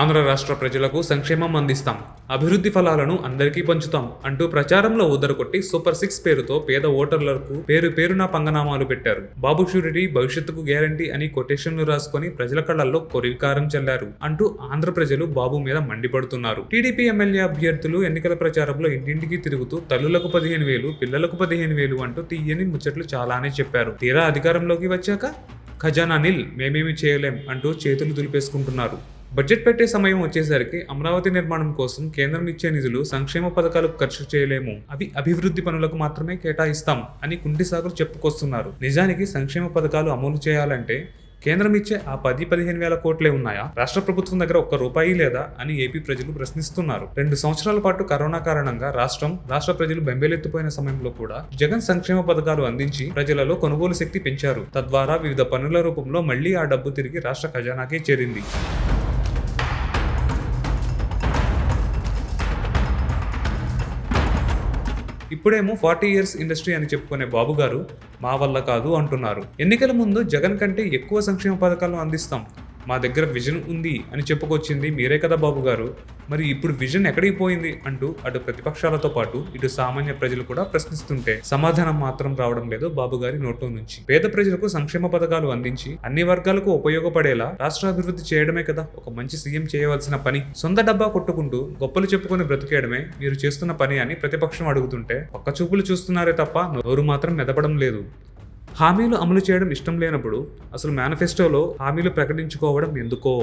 ఆంధ్ర రాష్ట్ర ప్రజలకు సంక్షేమం అందిస్తాం. అభివృద్ధి ఫలాలను అందరికీ పంచుతాం అంటూ ప్రచారంలో ఉదరగొట్టి సూపర్ సిక్స్ పేరుతో పేద ఓటర్లకు పేరు పేరున పంగనామాలు పెట్టారు. బాబు షూరిటీ భవిష్యత్తుకు గ్యారంటీ అని కొటేషన్లు రాసుకొని ప్రజల కళ్ళల్లో కొరివికారం చెల్లారు అంటూ ఆంధ్ర ప్రజలు బాబు మీద మండిపడుతున్నారు. టీడీపీ ఎమ్మెల్యే అభ్యర్థులు ఎన్నికల ప్రచారంలో ఇంటింటికి తిరుగుతూ తల్లులకు పదిహేను వేలు పిల్లలకు పదిహేను వేలు అంటూ తీయని ముచ్చట్లు చాలానే చెప్పారు. తీరా అధికారంలోకి వచ్చాక ఖజానా నిల్ మేమేమి చేయలేం అంటూ చేతులు దులిపేసుకుంటున్నారు. బడ్జెట్ పెట్టే సమయం వచ్చేసరికి అమరావతి నిర్మాణం కోసం కేంద్రం ఇచ్చే నిధులు సంక్షేమ పథకాలకు ఖర్చు చేయలేము. అవి అభివృద్ధి పనులకు మాత్రమే కేటాయిస్తాం అని కుంటి చెప్పుకొస్తున్నారు. నిజానికి సంక్షేమ పథకాలు అమలు చేయాలంటే కేంద్రం ఇచ్చే ఆ పది పదిహేను వేల కోట్లే ఉన్నాయా? రాష్ట్ర ప్రభుత్వం దగ్గర ఒక్క రూపాయి లేదా అని ఏపీ ప్రజలు ప్రశ్నిస్తున్నారు. రెండు సంవత్సరాల పాటు కరోనా కారణంగా రాష్ట్రం రాష్ట్ర ప్రజలు బెంబేలెత్తిపోయిన సమయంలో కూడా జగన్ సంక్షేమ పథకాలు అందించి ప్రజలలో కొనుగోలు శక్తి పెంచారు. తద్వారా వివిధ పనుల రూపంలో మళ్ళీ ఆ డబ్బు తిరిగి రాష్ట్ర ఖజానాకే చేరింది. ఇప్పుడేమో ఫార్టీ ఇయర్స్ ఇండస్ట్రీ అని చెప్పుకునే బాబు గారు మా వల్ల కాదు అంటున్నారు. ఎన్నికల ముందు జగన్ కంటే ఎక్కువ సంక్షేమ పథకాలను అందిస్తాం. మా దగ్గర విజన్ ఉంది అని చెప్పుకొచ్చింది మీరే కదా బాబు గారు. మరి ఇప్పుడు విజన్ ఎక్కడికి పోయింది? అంటూ అటు ప్రతిపక్షాలతో పాటు ఇటు సామాన్య ప్రజలు కూడా ప్రశ్నిస్తుంటే సమాధానం మాత్రం రావడం లేదు బాబు గారి నోట్లో నుంచి. పేద ప్రజలకు సంక్షేమ పథకాలు అందించి అన్ని వర్గాలకు ఉపయోగపడేలా రాష్ట్ర అభివృద్ధి చేయడమే కదా ఒక మంచి సీఎం చేయవలసిన పని. సొంత డబ్బా కొట్టుకుంటూ గొప్పలు చెప్పుకొని బ్రతికేయడమే మీరు చేస్తున్న పని అని ప్రతిపక్షం అడుగుతుంటే పక్క చూపులు చూస్తున్నారే తప్ప నోరు మాత్రం మెదపడం లేదు. హామీలు అమలు చేయడం ఇష్టం లేనప్పుడు అసలు మేనిఫెస్టోలో హామీలు ప్రకటించుకోవడం ఎందుకో?